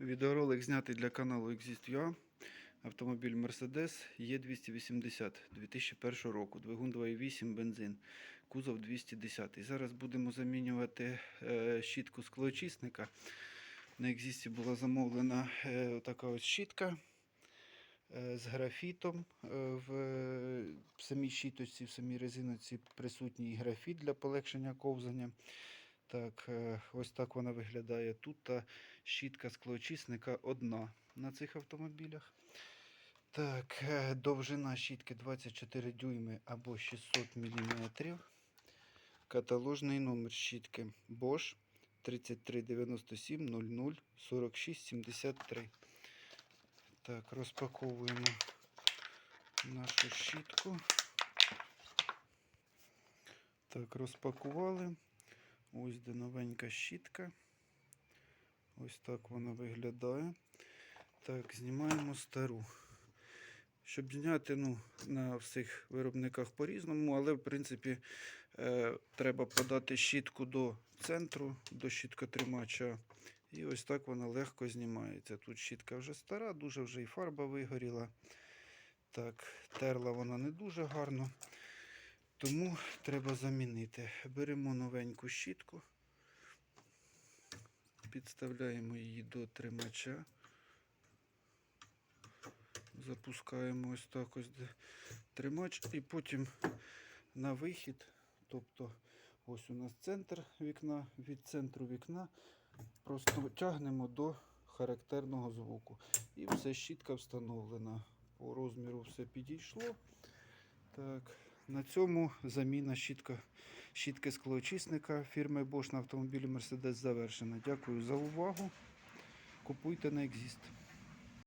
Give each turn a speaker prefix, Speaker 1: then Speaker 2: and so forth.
Speaker 1: Відеоролик знятий для каналу Exist.ua. Автомобіль Mercedes E280 2001 року. Двигун 2.8 бензин. Кузов 210. Зараз будемо замінювати е, щітку склоочисника. На Exist була замовлена е, така ось щітка е, з графітом. В самій щіточці, в самій резиноці присутній графіт для полегшення ковзання. Так, е, ось так вона виглядає. Тут та щітка склоочисника одна на цих автомобілях. Так, е, довжина щітки 24 дюйми або 600 мм. Каталожний номер щітки Bosch 3397 00 46 73. Так, розпаковуємо нашу щітку. Так, розпакували. Ось де новенька щітка. Ось так вона виглядає. Так, знімаємо стару. Щоб зняти ну, на всіх виробниках по-різному, але в принципі е, треба подати щітку до центру, до щіткотримача. І ось так вона легко знімається. Тут щітка вже стара, дуже вже і фарба вигоріла. Так, терла вона не дуже гарно. Тому треба замінити. Беремо новеньку щітку, підставляємо її до тримача. Запускаємо ось так ось тримач і потім на вихід. Тобто ось у нас центр вікна, від центру вікна просто тягнемо до характерного звуку. І все, щітка встановлена. По розміру все підійшло. Так, на цьому заміна щітка, щітки склоочисника фірми Bosch на автомобілі Mercedes завершена. Дякую за увагу. Купуйте на Exist.